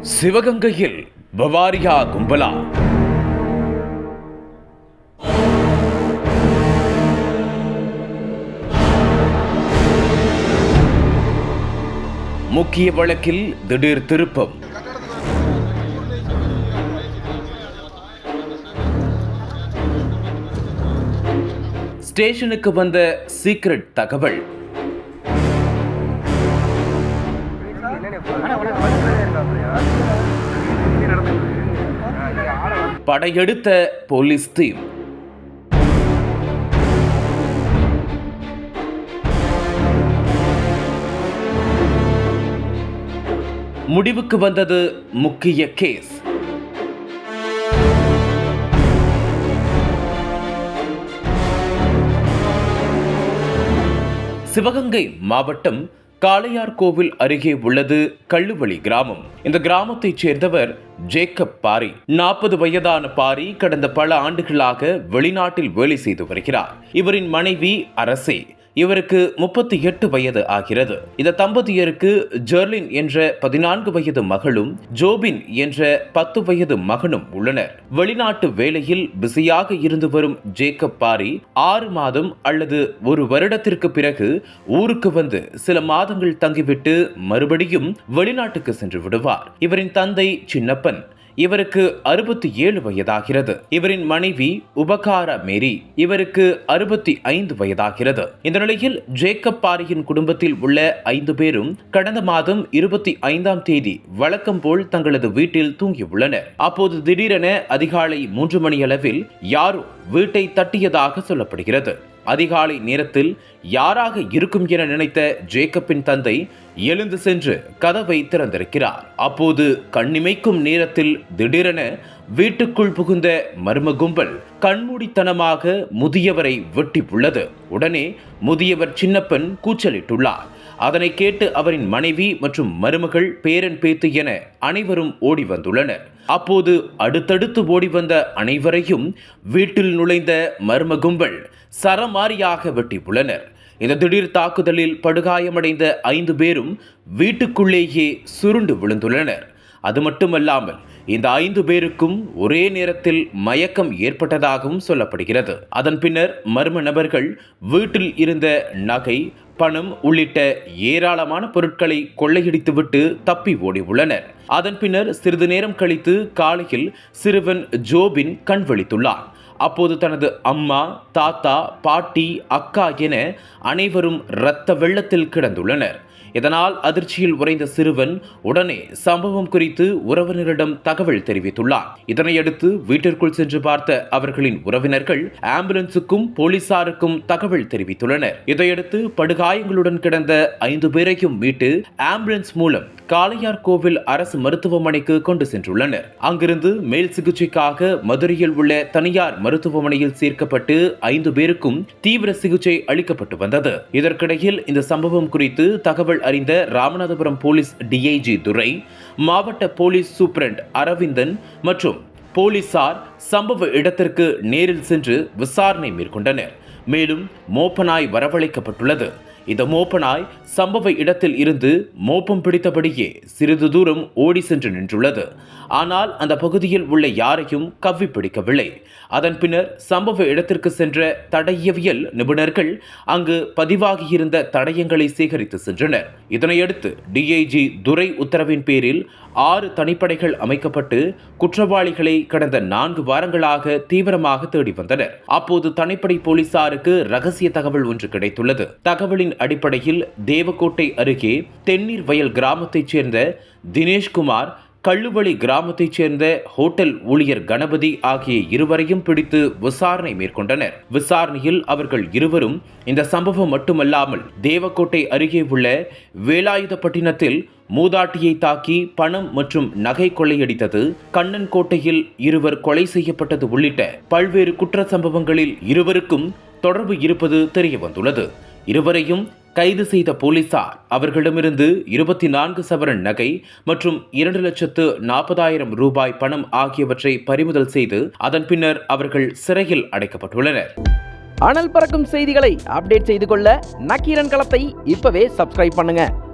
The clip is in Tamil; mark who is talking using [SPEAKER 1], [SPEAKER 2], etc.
[SPEAKER 1] சிவகங்கையில் பவாரியா கும்பலா. முக்கிய வழக்கில் திடீர் திருப்பம். ஸ்டேஷனுக்கு வந்த சீக்ரெட் தகவல். படையெடுத்த போலீஸ் தீம் முடிவுக்கு வந்தது முக்கிய கேஸ். சிவகங்கை மாவட்டம் காளையார்கோவில் அருகே உள்ளது கள்ளுவழி கிராமம். இந்த கிராமத்தைச் சேர்ந்தவர் ஜேக்கப் பாரி. நாற்பது வயதான பாரி கடந்த பல ஆண்டுகளாக வெளிநாட்டில் வேலை செய்து வருகிறார். இவரின் மனைவி அரசே. இவருக்கு முப்பத்தி எட்டு வயது ஆகிறது. இந்த தம்பதியருக்கு ஜெர்லின் என்ற பதினான்கு வயது மகளும் ஜோபின் என்ற பத்து வயது மகனும் உள்ளனர். வெளிநாட்டு வேலையில் பிஸியாக இருந்து வரும் ஜேக்கப் பாரி ஆறு மாதம் அல்லது ஒரு வருடத்திற்கு பிறகு ஊருக்கு வந்து சில மாதங்கள் தங்கிவிட்டு மறுபடியும் வெளிநாட்டுக்கு சென்று விடுவார். இவரின் தந்தை சின்னப்பன். இவருக்கு அறுபத்தி ஏழு வயதாகிறது. இவரின் மனைவி உபகார மேரி இவருக்கு அறுபத்தி ஐந்து வயதாகிறது. இந்த நிலையில் ஜேக்கப் பாரியின் குடும்பத்தில் உள்ள ஐந்து பேரும் கடந்த மாதம் இருபத்தி ஐந்தாம் தேதி வழக்கம் போல் தங்களது வீட்டில் தூங்கியுள்ளனர். அப்போது திடீரென அதிகாலை மூன்று மணி அளவில் யாரோ வீட்டை தட்டியதாக சொல்லப்படுகிறது. அதிகாலை நேரத்தில் யாராக இருக்கும் என நினைத்த ஜேக்கப்பின் தந்தை எழுந்து சென்று கதவை திறந்திருக்கிறார். அப்போது கண்ணிமைக்கும் நேரத்தில் திடீரென வீட்டுக்குள் புகுந்த மர்ம கும்பல் கண்மூடித்தனமாக முதியவரை வெட்டி உள்ளது உடனே முதியவர் சின்னப்பன் கூச்சலிட்டுள்ளார். அதனை கேட்டு அவரின் மனைவி மற்றும் மருமகள் பேரன் பேத்து என அனைவரும் ஓடி வந்துள்ளனர். அப்போது அடுத்தடுத்து ஓடி வந்த அனைவரையும் வீட்டில் நுழைந்த மர்ம கும்பல் சரமாரியாக வெட்டியுள்ளனர். இந்த திடீர் தாக்குதலில் படுகாயமடைந்த ஐந்து பேரும் வீட்டுக்குள்ளேயே சுருண்டு விழுந்துள்ளனர். அது மட்டுமல்லாமல் இந்த ஐந்து பேருக்கும் ஒரே நேரத்தில் மயக்கம் ஏற்பட்டதாகவும் சொல்லப்படுகிறது. அதன் பின்னர் மர்ம நபர்கள் வீட்டில் இருந்த நகை பணம் உள்ளிட்ட ஏராளமான பொருட்களை கொள்ளையடித்துவிட்டு தப்பி ஓடி உள்ளனர் அதன் பின்னர் சிறிது நேரம் கழித்து காலையில் சிறுவன் ஜோபின் கண்வழித்துள்ளான் அப்போது தனது அம்மா தாத்தா பாட்டி அக்கா என அனைவரும் இரத்த வெள்ளத்தில் கிடந்துள்ளனர். இதனால் அதிர்ச்சியில் உறைந்த சிறுவன் உடனே சம்பவம் குறித்து உறவினரிடம் தகவல் தெரிவித்துள்ளார். இதனையடுத்து வீட்டிற்குள் சென்று பார்த்த அவர்களின் உறவினர்கள் ஆம்புலன்ஸுக்கும் போலீசாருக்கும் தகவல் தெரிவித்துள்ளனர். இதையடுத்து படுகாயங்களுடன் கிடந்த ஐந்து பேரையும் மீட்டு ஆம்புலன்ஸ் மூலம் காளையார் கோவில் அரசு மருத்துவமனைக்கு கொண்டு சென்றுள்ளனர். அங்கிருந்து மேல் சிகிச்சைக்காக மதுரையில் உள்ள தனியார் மருத்துவமனையில் சேர்க்கப்பட்டு ஐந்து பேருக்கும் தீவிர சிகிச்சை அளிக்கப்பட்டு வந்தது. இதற்கிடையில் இந்த சம்பவம் குறித்து தகவல் அறிந்த ராமநாதபுரம் போலீஸ் டிஐஜி துரை மாவட்ட போலீஸ் சூப்பரண்ட் அரவிந்தன் மற்றும் போலீசார் சம்பவ இடத்திற்கு நேரில் சென்று விசாரணை மேற்கொண்டனர். மேலும் மோப்பனாய் வரவழைக்கப்பட்டுள்ளது. இந்த மோப்பனாய் சம்பவ இடத்தில் இருந்து மோப்பம் பிடித்தபடியே சிறிது தூரம் ஓடி சென்று நின்றுள்ளது. ஆனால் அந்த பகுதியில் உள்ள யாரையும் கவ்வி பிடிக்கவில்லை. அதன் பின்னர் சம்பவ இடத்திற்கு சென்ற தடயவியல் நிபுணர்கள் அங்கு பதிவாகியிருந்த தடயங்களை சேகரித்து சென்றனர். இதனையடுத்து டிஐஜி துரை உத்தரவின் பேரில் ஆறு தனிப்படைகள் அமைக்கப்பட்டு குற்றவாளிகளை கடந்த நான்கு வாரங்களாக தீவிரமாக தேடி வந்தனர். அப்போது தனிப்படை போலீசாருக்கு ரகசிய தகவல் ஒன்று கிடைத்துள்ளது. தகவலின் அடிப்படையில் தேவக்கோட்டை அருகே தென்னீர் வயல் கிராமத்தைச் சேர்ந்த தினேஷ்குமார் கள்ளுவழி கிராமத்தைச் சேர்ந்த ஹோட்டல் ஊழியர் கணபதி ஆகிய இருவரையும் பிடித்து விசாரணை மேற்கொண்டனர். விசாரணையில் அவர்கள் இருவரும் இந்த சம்பவம் மட்டுமல்லாமல் தேவக்கோட்டை அருகே உள்ள வேலாயுதப்பட்டினத்தில் மூதாட்டியை தாக்கி பணம் மற்றும் நகை கொள்ளையடித்தது. கண்ணன் கோட்டையில் இருவர் கொலை செய்யப்பட்டது உள்ளிட்ட பல்வேறு குற்ற சம்பவங்களில் இருவருக்கும் தொடர்பு இருப்பது தெரிய வந்துள்ளது இருவரையும் கைது செய்த போலீசார். அவர்களிடமிருந்து இருபத்தி நான்கு சவரன் நகை மற்றும் இரண்டு லட்சத்து நாற்பதாயிரம் ரூபாய் பணம் ஆகியவற்றை பறிமுதல் செய்து அதன் பின்னர் அவர்கள் சிறையில் அடைக்கப்பட்டுள்ளனர்.
[SPEAKER 2] அனல் பறக்கும் செய்திகளை அப்டேட் செய்து கொள்ள நக்கீரன் களத்தை இப்பவே சப்ஸ்கிரைப் பண்ணுங்க.